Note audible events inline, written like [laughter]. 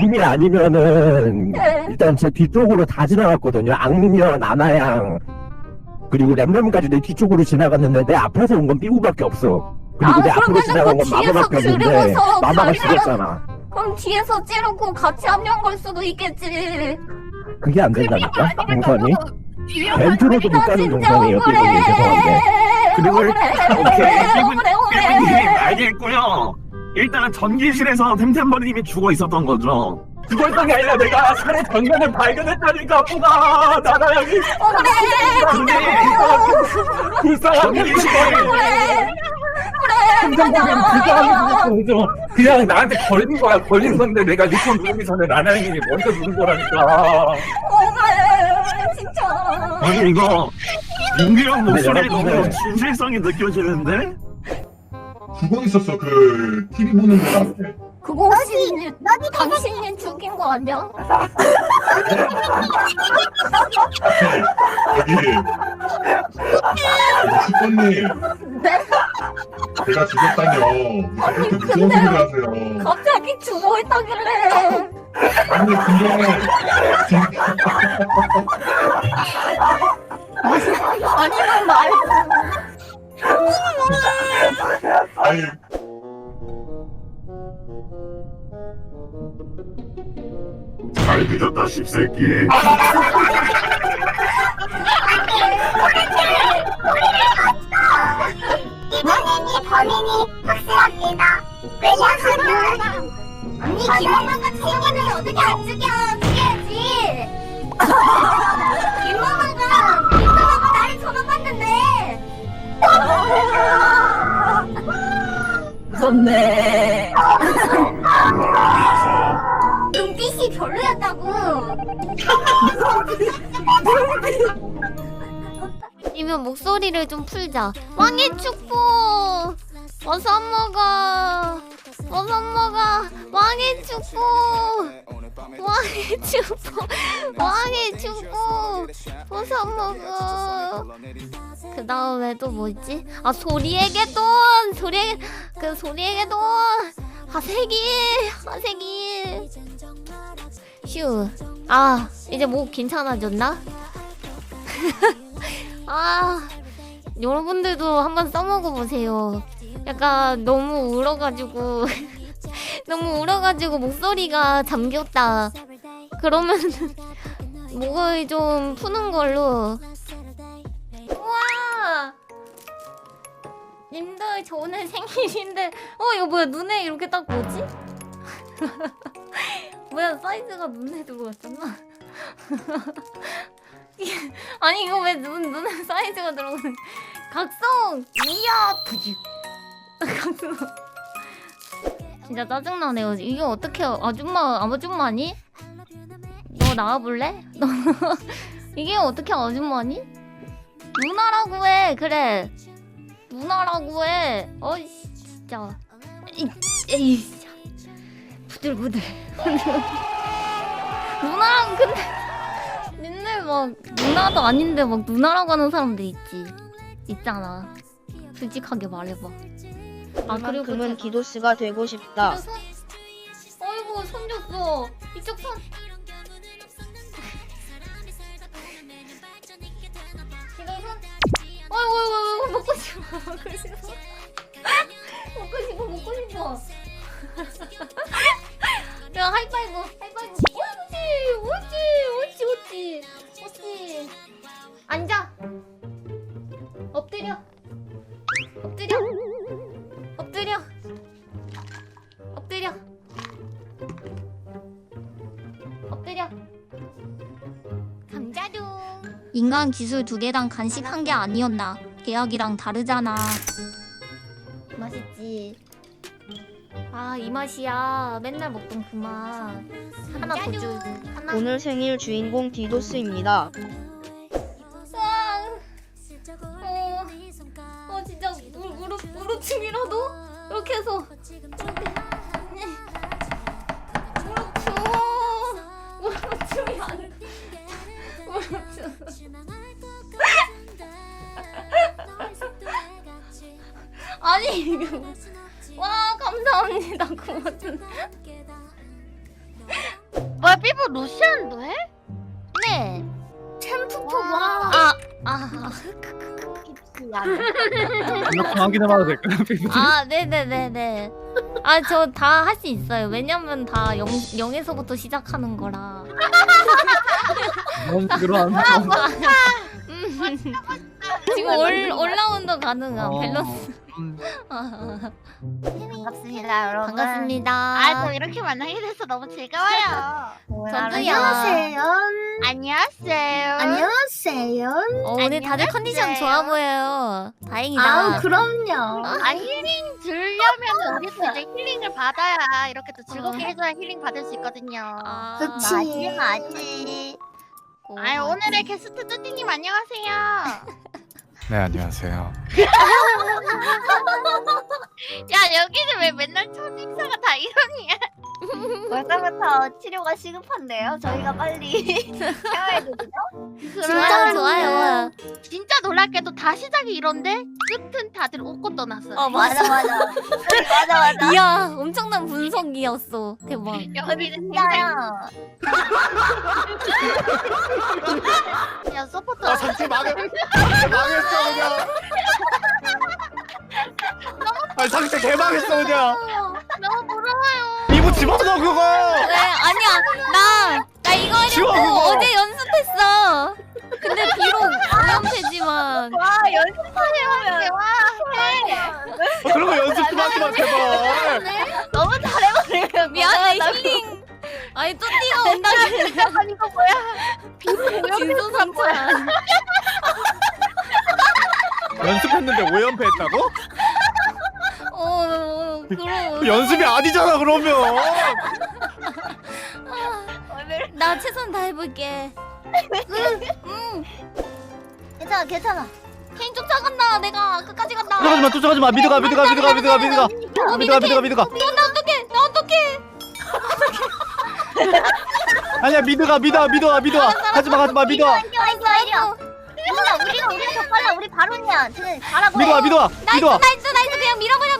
님이 아니면은 네. 일단 제 뒤쪽으로 다 지나갔거든요. 악녀, 나나양 그리고 램램까지 내 뒤쪽으로 지나갔는데 내 앞에서 온 건 삐구밖에 없어. 그리고 아, 내 앞으로 그러면은 지나간 그건 마마밖에 뒤에서 없는데 그리고서 마마가 죽었잖아. 그럼 뒤에서 찌르고 같이 합류한 걸 수도 있겠지. 그게 안 된다니까 동선이. 아, 벤트로도 못 가는 동선이에요. 삐구님 죄송한데. 그리고 억울해. 오케이 삐군 억울해 삐군님 억울해. 알겠고요. 일단은 전기실에서 템템버리님이 죽어 있었던 거죠. 죽었던 게 아니라 내가 살해 장면을 발견했다니까 보다 나나양이 억울해. 근데 불쌍한 전기실에 그냥 그냥 나한테 걸린 거야 걸린 건데 내가 리폰 누르기 전에 나나양이 먼저 누른 거라니까 억울해. 진짜. 아니 이거 민규형 목소리 여러분들. 너무 진실성이 느껴지는데? 죽어 있었어 그 TV 보는 분 앞에 그거 혹시 당신이 죽인 거 아니야? 여기 슈퍼님 네? 제가 죽였다뇨 무슨 그렇게 무서운 근데요. 소리를 하세요 갑자기 죽어 있다길래. 아니 근데 아니면 말. 아니 잘 믿었다 십새끼 이번에는 확실합니다. 왜냐하면 언니 같은 경우는 어떻게 안 죽여? 죽여야지. 김엄마가 무섭네. 눈빛이 별로였다고. 이면 목소리를 좀 풀자. 왕의 축복. 어서 먹어. 어서 먹어. 왕의 축복. 왕의 축복. 왕의 축복. 어서 먹어. 그 다음에 또 뭐지? 아 소리에게 돈. 소리 그 소리에게 돈. 하세기. 하세기. 휴. 아 이제 목 괜찮아졌나? [laughs] 아, 여러분들도 한번 써먹어 보세요. 약간 너무 울어가지고 [laughs] 너무 울어가지고 목소리가 잠겼다. 그러면 목을 좀 푸는 걸로. 우와, 님들 저 오늘 생일인데, 어 이거 뭐야 눈에 이렇게 딱 뭐지? [laughs] 뭐야 사이즈가 눈에 들어왔잖아. [laughs] 아니 이거 왜 눈, 눈에 사이즈가 들어오는 각성 이야 부지 [laughs] 각성 진짜 짜증나네요 이게 어떻게 아줌마 아줌마니? 너 나와볼래? 너 [laughs] 이게 어떻게 아줌마니? 누나라고 해. 그래. 누나라고 해. 어이 진짜. 이, 에이. 부들부들. [laughs] 누나랑 근데 맨날 막 누나도 아닌데 막 누나라고 하는 사람들 있지. 있잖아. 솔직하게 말해봐. 아 그리고 그만큼은 제가- 기도스가 되고 싶다. 손 어이구 손 줬어 이쪽 손. 지금 손. 어이구 어이구 어이구 [laughs] [laughs] 먹고 싶어. 먹고 싶어. 먹고 싶어 먹고 싶어. 야 하이파이브 하이파이브. 옳지 옳지 옳지 옳지 인간 기술 두 개당 간식 한 개 아니었나? 계약이랑 다르잖아. 맛있지. 아 이 맛이야. 맨날 먹던 그 맛. 하나 더줄. 하나. 오늘 생일 주인공 디도스입니다. 뭐- [laughs] 와 감사합니다 고맙습니다 뭐야 삐부 루시안도 해? 네 챔프포 와. 아, 아, 이렇게 확인해봐도 될까요? 아, 네네네네. 아, 저 다 할 수 있어요. 왜냐면 다 영, 0에서부터 시작하는 거라. 뭔 식으로 하는 음. 지금 올, 올라운드 가능함, 어. 밸런스. 음. 반갑습니다 여러분 반갑습니다. 아저 이렇게 만나게 돼서 너무 즐거워요 [laughs] 저도요. 안녕하세요. 안녕하세요 안녕하세요. 어, 오늘 다들 안녕하세요. 컨디션 좋아 보여요. 다행이다. 아, 그럼요. 아 힐링 들려면 우리도 [laughs] 이제 힐링을 받아야 이렇게 또 즐겁게 해줘야 힐링 받을 수 있거든요 아, 그치. 맞지 맞지 아유 오늘의 게스트 뚜띠님 안녕하세요 [laughs] 네 안녕하세요. [laughs] 야 여기는 왜 맨날 첫인사가 다 벌써부터 치료가 시급한데요. 저희가 빨리 [laughs] 해야 되거든요. 좋아요, 좋아요. 진짜 놀랍게도 다 시작이 이런데 끝은 다들 웃고 떠났어요 어, 맞아. 맞아. [laughs] 맞아, 맞아. 이야, 엄청난 분석이었어. 대박. 여기는 진짜야. 야 서포터 상체 망해 망했어 그냥 [laughs] 아니 상체 개망했어 그냥 너무 부러워요 집어넣어 그거 왜? 아니야, 나, 나 이거 지워, 하려고 그거. 어제 연습했어. 근데 비록 오염되지만. 와, 연습하려면. 와 어, 그런 거 연습 좀 하지 마 제발 너무 잘해버리면. 미안해, 힐링. 아니, 뚜띠가 온다길래. [laughs] 아니, 이거 뭐야? 진수상처야. 연습했는데 5연패 했다고? 연습이 아니잖아 그러면. 나 최선 다해볼게. 응, 응. 괜찮아 괜찮아 케인 쫓아간다 내가 끝까지 간다. 쫓아가지 마, 쫓아가지 마. 미드가, 미드가, 미드가, 미드가, 미드가. 어, 미드가, 미드가, 미드가. 나 어떡해 나 어떡해. 아니야, 미드가, 미드가, 미드가, 미드가. 가지 마, 가지 마, 미드가. 이리와 이리와 우리가 우리가 우리가 더 빨라 우리 바론이야 쟤는 잘하고 미드가, 미드가, 나이스 미드가. 나이스 나이스 그냥 밀어버려